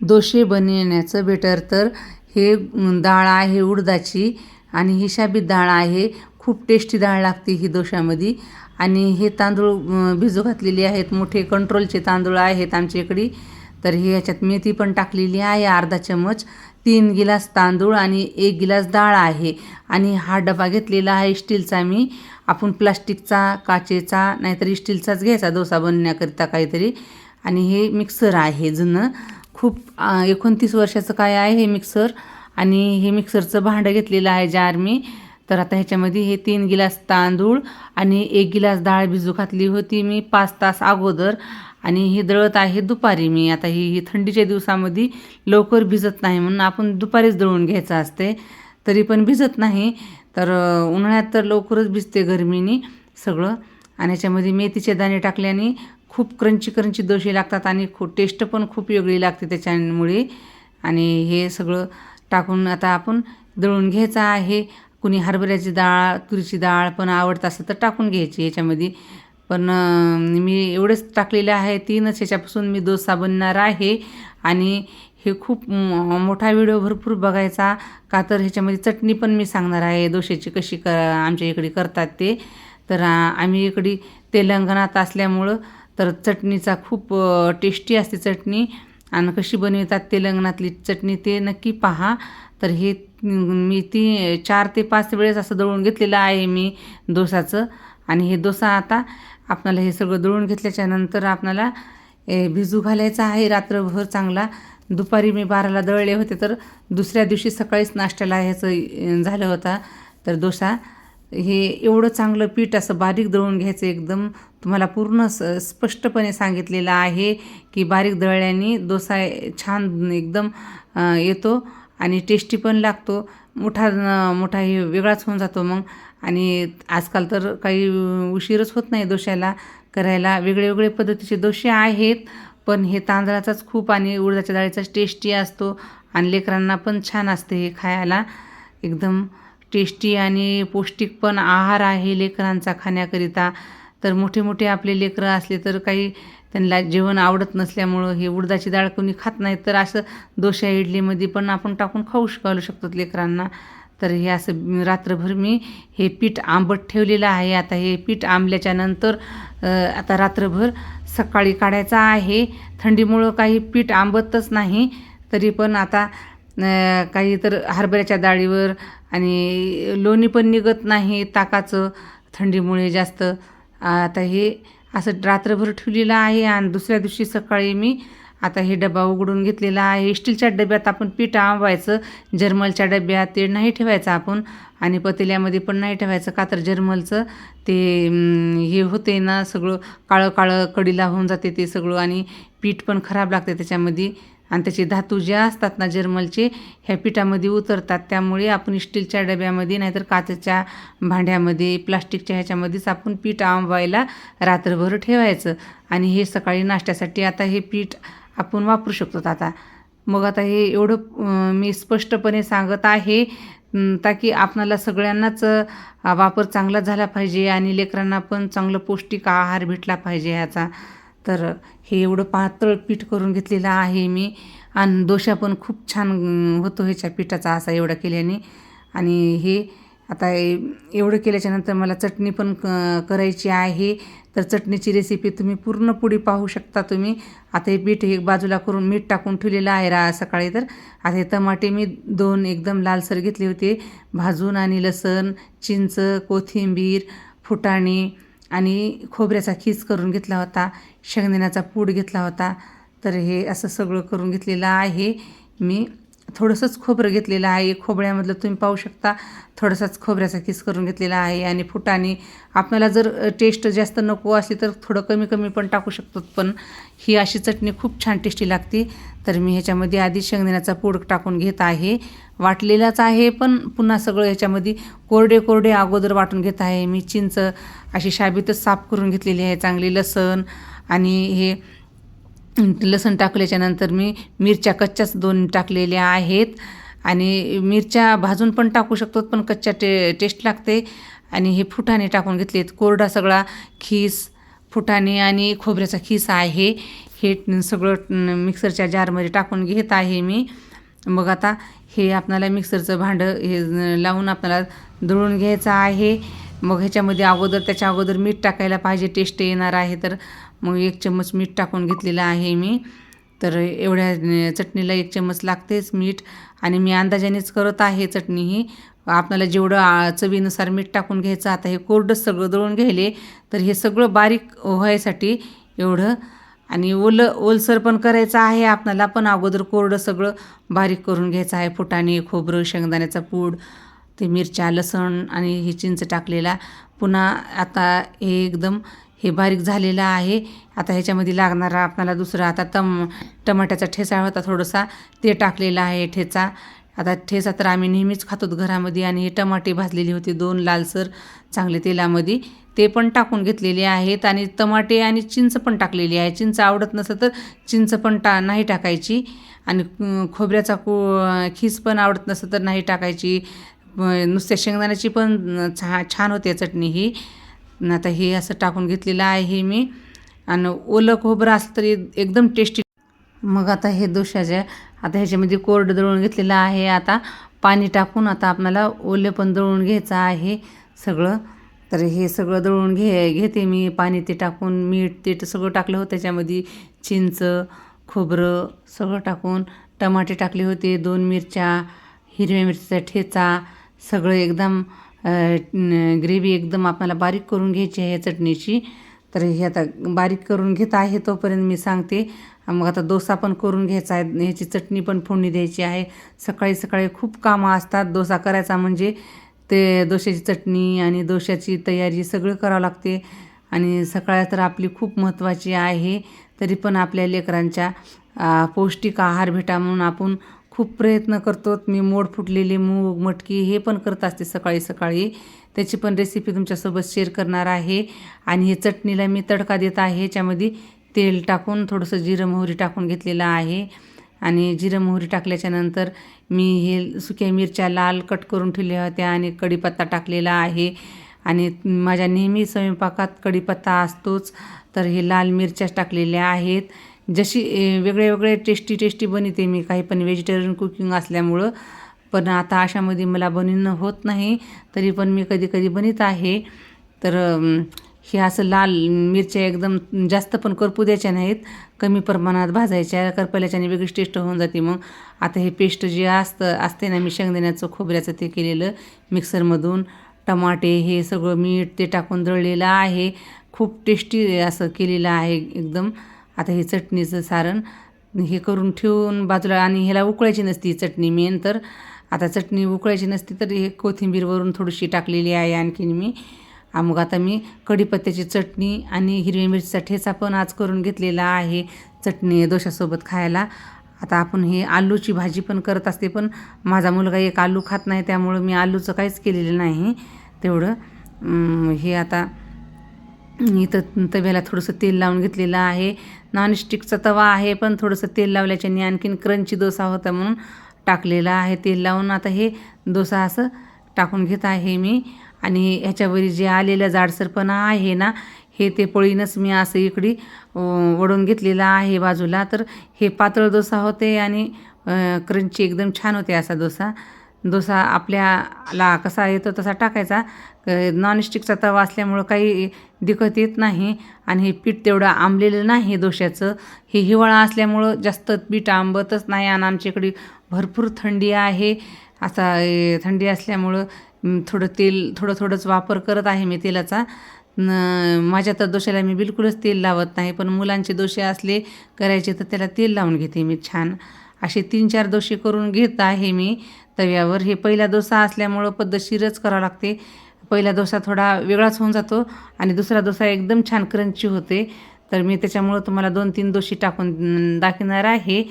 दोशे बनवण्याचं बेटर. तर हे डाळ आहे उडदाची आणि ही शाबीत डाळ आहे. खूप टेस्टी डाळ लागते ही दोशामध्ये आणि हे तांदूळ भिजू घातलेले आहेत. मोठे कंट्रोलचे तांदूळ आहेत आमच्या इकडे. तर हे याच्यात मेथी पण टाकलेली आहे अर्धा चमच तीन गिलास तांदूळ आणि एक गिलास डाळ आहे. आणि हा डबा घेतलेला आहे स्टीलचा मी. आपण प्लास्टिकचा काचेचा नाहीतर स्टीलचाच घ्यायचा डोसा बनवण्याकरिता काहीतरी. आणि हे मिक्सर आहे जुनं. खूप एकोणतीस वर्षाचं काय आहे हे मिक्सर आणि हे मिक्सरचं भांडं घेतलेलं आहे जार मी तर आता ह्याच्यामध्ये हे तीन गिलास तांदूळ आणि एक गिलास डाळ भिजू घातली होती मी पाच तास अगोदर. आणि ही दळत आहे दुपारी मी. आता ही ही थंडीच्या दिवसामध्ये लवकर भिजत नाही म्हणून आपण दुपारीच दळून घ्यायचं असते. तरी पण भिजत नाही. तर उन्हाळ्यात तर लवकरच भिजते गरमीने सगळं. आणि ह्याच्यामध्ये मेथीचे दाणे टाकल्याने खूप क्रंची क्रंची दोषी लागतात आणि खूप टेस्ट पण खूप वेगळी लागते त्याच्यामुळे. आणि हे सगळं टाकून आता आपण दळून घ्यायचं आहे. कुणी हरभऱ्याची डाळ तुरीची डाळ पण आवडत असेल तर टाकून घ्यायची याच्यामध्ये. पण मी एवढंच टाकलेलं आहे तीनच. ह्याच्यापासून मी डोसा बनणार आहे. आणि हे खूप मोठा व्हिडिओ भरपूर बघायचा का तर ह्याच्यामध्ये चटणी पण मी सांगणार आहे. दोशाची कशी क आमच्या इकडे करतात ते. तर आम्ही इकडे तेलंगणात असल्यामुळं तर चटणीचा खूप टेस्टी असते चटणी. आणि कशी बनवतात तेलंगणातली चटणी ते नक्की पहा. तर हे मी ती चार ते पाच वेळेस असं दळून घेतलेलं आहे मी डोसाचं. आणि हे डोसा आता आपल्याला हे सगळं दळून घेतल्याच्या नंतर आपल्याला ए, भिजू घालायचा आहे रात्रभर चांगला. दुपारी मी बाराला दळले होते तर दुसऱ्या दिवशी सकाळीच नाश्त्याला ह्याचं झालं होता. तर डोसा हे एवढं चांगलं पीठ असं बारीक दळून घ्यायचं एकदम. तुम्हाला पूर्ण स स्पष्टपणे सांगितलेलं आहे की बारीक दळल्याने डोसा छान एकदम येतो आणि टेस्टी पण लागतो. मोठा मोठा हे वेगळाच होऊन जातो मग. आणि आजकाल तर काही उशीरच होत नाही दोश्याला करायला वेगळे वेगळे पद्धतीचे दोशे आहेत पण हे तांदळाचाच खूप आणि उडदाच्या डाळीचाच टेस्टी असतो आणि लेकरांना पण छान असते हे खायला. एकदम टेस्टी आणि पौष्टिक पण आहार आहे लेकरांचा खाण्याकरिता. तर मोठे मोठे आपले लेकरं असले तर काही त्यांना जेवण आवडत नसल्यामुळं हे उडदाची डाळ कोणी खात नाही. तर असं दोशा इडलीमध्ये पण आपण टाकून खाऊ श- घालू शकतो लेकरांना. तर हे असं रात्रभर मी हे पीठ आंबट ठेवलेलं आहे. आता हे पीठ आंबल्याच्या नंतर आता रात्रभर सकाळी काढायचं आहे. थंडीमुळं काही पीठ आंबतच नाही. तरी पण आता काही तर हरभऱ्याच्या डाळीवर आणि लोणी पण निघत नाही ताकाचं थंडीमुळे जास्त. आता हे असं रात्रभर ठेवलेलं आहे आणि दुसऱ्या दिवशी सकाळी मी आता हे डबा उघडून घेतलेला आहे. स्टीलच्या डब्यात आपण पीठ आंबायचं जर्मलच्या डब्यात ते नाही ठेवायचं आपण आणि पतेल्यामध्ये पण नाही ठेवायचं. का तर जर्मलचं ते हे होते ना सगळं काळं काळं कडीला होऊन जाते ते सगळं आणि पीठ पण खराब लागते त्याच्यामध्ये. आणि त्याचे धातू जे असतात ना जर्मलचे ह्या पिठामध्ये उतरतात. त्यामुळे आपण स्टीलच्या डब्यामध्ये नाहीतर काचेच्या भांड्यामध्ये प्लास्टिकच्या ह्याच्यामध्येच आपण पीठ आंबवायला रात्रभर ठेवायचं. आणि हे सकाळी नाश्त्यासाठी आता हे पीठ आपण वापरू शकतो आता. मग आता हे एवढं मी स्पष्टपणे सांगत आहे ताकी आपणाला सगळ्यांनाच वापर चांगला झाला पाहिजे आणि लेकरांना पण चांगलं पौष्टिक आहार भेटला पाहिजे ह्याचा. तर हे एवढं पातळ पीठ करून घेतलेलं आहे मी. आणि दोशा पण खूप छान होतो ह्याच्या पिठाचा असा एवढा केल्याने. आणि हे आता एवढं केल्याच्यानंतर मला चटणी पण क करायची आहे. तर चटणीची रेसिपी तुम्ही पूर्ण पुढे पाहू शकता तुम्ही. आता हे पीठ एक बाजूला करून मीठ टाकून ठेवलेलं आहे रा सकाळी तर. आता हे टमाटे मी दोन एकदम लालसर घेतले होते. भाजून आणि लसण चिंच कोथिंबीर फुटाणे आणि खोबऱ्याचा खीस करून घेतला होता शेंगदाण्याचा पूड घेतला होता. तर हे असं सगळं करून घेतलेलं आहे. मी थोडंसंच खोबरं घेतलेलं आहे. खोबऱ्यामधलं तुम्ही पाहू शकता थोडासाच खोबऱ्याचा किस करून घेतलेला आहे. आणि फुटाने आपल्याला जर टेस्ट जास्त नको असली तर थोडं कमी कमी पण टाकू शकतो. पण ही अशी चटणी खूप छान टेस्टी लागते. तर मी ह्याच्यामध्ये आधी शेंगदाण्याचा पूड टाकून घेत आहे. वाटलेलाच आहे पण पुन्हा सगळं ह्याच्यामध्ये कोरडे कोरडे अगोदर वाटून घेत आहे. मी चिंच अशी शाबीतच साफ करून घेतलेली आहे चांगली लसण आणि हे लसण टाकल्याच्यानंतर मी मिरच्या कच्च्याच दोन टाकलेल्या आहेत. आणि मिरच्या भाजून पण टाकू शकतो पण कच्च्या टे टेस्ट लागते. आणि हे फुटाने टाकून घेतलेत. कोरडा सगळा खीस फुटाणे आणि खोबऱ्याचा खिसा आहे. हे सगळं मिक्सरच्या जारमध्ये टाकून घेत आहे मी. मग आता हे आपल्याला मिक्सरचं भांडं हे लावून आपल्याला दळून घ्यायचं आहे. मग ह्याच्यामध्ये अगोदर त्याच्या अगोदर मीठ टाकायला पाहिजे. टेस्ट येणार आहे तर मग एक चम्मच मीठ टाकून घेतलेलं आहे मी. तर एवढ्या चटणीला एक चम्मच लागतेच मीठ. आणि मी अंदाजानेच करत आहे चटणी ही. आपल्याला जेवढं चवीनुसार मीठ टाकून घ्यायचं आता हे कोरडंच सगळं दळून घ्यायले तर हे सगळं बारीक व्हायसाठी एवढं. आणि ओलं ओलसर पण करायचं आहे आपल्याला पण अगोदर कोरडं सगळं बारीक करून घ्यायचं आहे. फुटाणे खोबरं शेंगदाण्याचा पूड ते मिरच्या लसण आणि हे चिंच टाकलेला. पुन्हा आता हे एकदम हे बारीक झालेलं आहे. आता ह्याच्यामध्ये लागणारा आपल्याला दुसरा आता तम टमाट्याचा ठेचा होता थोडासा ते टाकलेला आहे ठेचा. आता ठेचा तर आम्ही नेहमीच खातो घरामध्ये आणि हे टमाटे भाजलेले होते दोन लालसर चांगले तेलामध्ये. ते पण टाकून घेतलेले आहेत आणि टमाटे आणि चिंच पण टाकलेली आहे. चिंच आवडत नसलं तर चिंच पण टा नाही टाकायची. आणि खोबऱ्याचा को खीस पण आवडत नसलं तर नाही टाकायची. नुसत्या शेंगदाण्याची पण छा छान होते चटणी ही. आता हे असं टाकून घेतलेलं आहे मी. आणि ओलं खोबरं असलं तरी एकदम टेस्टी मग आता हे दोशाच्या आता ह्याच्यामध्ये कोरडं दळून घेतलेलं आहे. आता पाणी टाकून आता आपल्याला ओले पण दळून घ्यायचं आहे सगळं. तर हे सगळं दळून घे घेते मी. पाणी ते टाकून मीठ ते सगळं टाकलं होतं. त्याच्यामध्ये चिंच खोबरं सगळं टाकून टमाटे टाकले होते. दोन मिरच्या हिरव्या मिरचीचा ठेचा सगळं एकदम ग्रेव्ही एकदम आपल्याला बारीक करून घ्यायची आहे चटणीची. तर हे आता बारीक करून घेत आहे तोपर्यंत मी सांगते. मग आता डोसा पण करून घ्यायचा आहे. ह्याची चटणी पण फोडणी द्यायची आहे. सकाळी सकाळी खूप कामं असतात. डोसा करायचा म्हणजे ते डोश्याची चटणी आणि डोश्याची तयारी सगळं करावं लागते. आणि सकाळ तर आपली खूप महत्त्वाची आहे. तरी पण आपल्या लेकरांच्या पौष्टिक आहार भेटा म्हणून आपण खूप प्रयत्न करतो. मी मोड फुटलेले मूग मटकी हे पण करत असते सकाळी सकाळी. त्याची पण रेसिपी तुमच्यासोबत शेअर करणार आहे. आणि हे चटणीला मी तडका देत आहे. ह्याच्यामध्ये तेल टाकून थोडंसं जिरं मोहरी टाकून घेतलेलं आहे. आणि जिरं मोहरी टाकल्याच्या नंतर मी हे सुक्या मिरच्या लाल कट करून ठेवल्या होत्या आणि कढीपत्ता टाकलेला आहे. आणि माझ्या नेहमी स्वयंपाकात कढीपत्ता असतोच तर हे लाल मिरच्याच टाकलेल्या आहेत. जशी वेगळे वेगळे टेस्टी टेस्टी बनवते मी काही पण व्हेजिटेरियन कुकिंग असल्यामुळं. पण आता अशामध्ये मला बनवणं होत नाही तरी पण मी कधी कधी बनवत आहे. तर हे असं लाल मिरच्या एकदम जास्त पण करपू द्यायच्या नाहीत. कमी प्रमाणात भाजायच्या करपल्याच्याने वेगळीच टेस्ट होऊन जाते. मग आता हे पेस्ट जे असतं असते ना मी शेंगदाण्याचं खोबऱ्याचं ते केलेलं मिक्सरमधून टमाटे हे सगळं मीठ ते टाकून दळलेलं आहे. खूप टेस्टी असं केलेलं आहे एकदम. आता हे चटणीचं सारण हे करून ठेवून बाजूला आणि ह्याला उकळायची नसती चटणी मेन तर. आता चटणी उकळायची नसती तर हे कोथिंबीरवरून थोडीशी टाकलेली आहे आणखीन मी. आ, मग आता मी कढीपत्त्याची चटणी आणि हिरव्या मिरचीचा ठेचा पण आज करून घेतलेला आहे. चटणी दोशासोबत खायला. आता आपण हे आलूची भाजी पण करत असते पण माझा मुलगा एक आलू खात नाही त्यामुळं मी आलूचं काहीच केलेलं नाही तेवढं. हे आता इथं तव्याला थोडंसं तेल लावून घेतलेलं आहे. नॉनस्टिकचा तवा आहे पण थोडंसं तेल लावल्याच्याने आणखीन क्रंची डोसा होता म्हणून टाकलेला आहे तेल लावून. आता हे डोसा असं टाकून घेत आहे मी. आणि ह्याच्यावरी जे आलेलं जाडसरपणा आहे ना हे ते पळीनंच मी असं इकडे वडून घेतलेलं आहे बाजूला. तर हे पातळ डोसा होते आणि क्रंची एकदम छान होते असा डोसा. डोसा आपल्याला कसा येतो तसा टाकायचा. नॉनस्टिकचा तवा असल्यामुळं काही दिक्कत येत नाही आणि हे पीठ तेवढं आंबलेलं नाही डोश्याचं. हे हिवाळा असल्यामुळं जास्त पीठ आंबतच नाही आणि आमच्याकडे भरपूर थंडी आहे. असा थंडी असल्यामुळं थोडं तेल थोडं थोडंच वापर करत आहे मी तेलाचा. न माझ्या तर दोशाला मी बिलकुलच तेल लावत नाही पण मुलांचे दोषे असले करायचे तर त्याला तेल लावून घेते मी छान. असे तीन चार दोषे करून घेत आहे मी तव्यावर. हे पहिला डोसा असल्यामुळं पद्धतशीरच करावं लागते. पहिला डोसा थोडा वेगळाच होऊन जातो आणि दुसरा डोसा एकदम छान क्रंची होते. तर मी त्याच्यामुळं तुम्हाला दोन तीन दोषी टाकून दाखवणार आहे.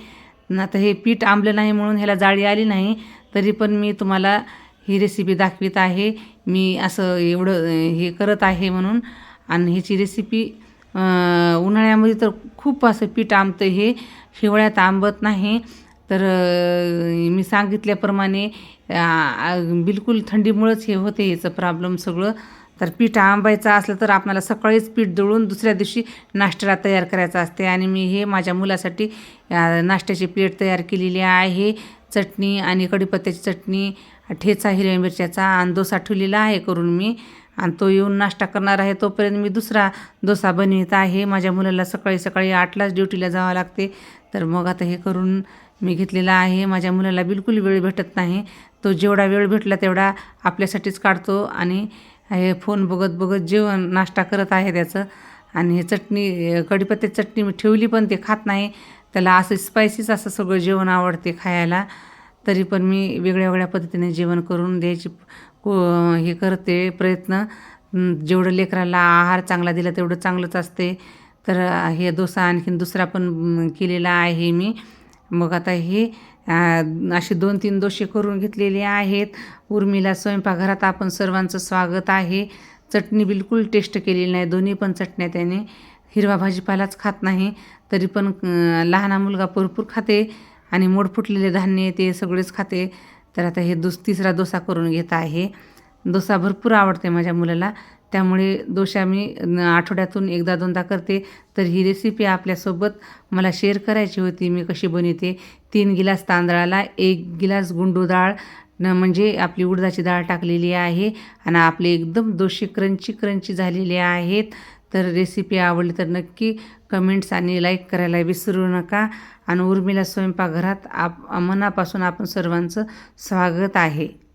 ना आता हे पीठ आंबलं नाही म्हणून ह्याला जाळी आली नाही तरी पण मी तुम्हाला ही रेसिपी दाखवित आहे. मी असं एवढं हे करत आहे म्हणून. आणि ह्याची रेसिपी उन्हाळ्यामध्ये तर खूप असं पीठ आंबतं हे. हिवाळ्यात आंबत नाही. तर मी सांगितल्याप्रमाणे बिलकुल थंडीमुळंच हे होते याचं प्रॉब्लेम सगळं. तर पीठ आंबायचं असलं तर आपल्याला सकाळीच पीठ दळून दुसऱ्या दिवशी नाश्त्याला तयार करायचं असते. आणि मी हे माझ्या मुलासाठी नाश्त्याची प्लेट तयार केलेली आहे. चटणी आणि कढीपत्त्याची चटणी ठेचा हिरव्या मिरच्याचा आणि डोसा ठेवलेला आहे करून मी. आणि तो येऊन नाश्ता करणार आहे. तोपर्यंत मी दुसरा डोसा बनवित आहे. माझ्या मुलाला सकाळी सकाळी आठलाच ड्युटीला जावं लागते. तर मग आता हे करून मी घेतलेला आहे. माझ्या मुलाला बिलकुल वेळ भेटत नाही. तो जेवढा वेळ भेटला तेवढा आपल्यासाठीच काढतो आणि हे फोन बघत बघत जेवण नाश्ता करत आहे त्याचं. आणि हे चटणी कढीपत्त्याची चटणी मी ठेवली पण ते खात नाही. त्याला असं स्पायसीच असं सगळं जेवण आवडते खायला. तरी पण मी वेगळ्या वेगळ्या पद्धतीने जेवण करून द्यायची को हे करते प्रयत्न. जेवढं लेकराला आहार चांगला दिला तेवढं चांगलंच असते. तर हे डोसा आणखीन दुसरा पण केलेला आहे मी. मग आता हे असे दोन तीन दोषे करून घेतलेले आहेत. उर्मिला स्वयंपाकघरात आपण सर्वांचं स्वागत आहे. चटणी बिलकुल टेस्ट केलेली नाही. दोन्ही पण चटण्या त्याने हिरवा भाजीपालाच खात नाही. तरी पण लहाना लहान मुलगा भरपूर खाते. आणि मोड फुटलेले धान्य ते सगळेच खाते. तर आता हे दुस तिसरा डोसा करून घेत आहे. डोसा भरपूर आवडते माझ्या मुलाला. त्यामुळे डोसा मी आठवड्यातून एकदा दोनदा करते. तर ही रेसिपी आपल्यासोबत मला शेअर करायची होती. मी कशी बनवते? तीन गिलास तांदळाला एक गिलास गुंडू डाळ न म्हणजे आपली उडदाची डाळ टाकलेली आहे. आणि आपले एकदम दोषी क्रंची क्रंची झालेले आहेत. तर रेसिपी आवडली तर नक्की कमेंट्स आणि लाईक करायला विसरू नका. आणि उर्मिला स्वयंपाकघरात आप मनापासून आपण सर्वांचं स्वागत आहे.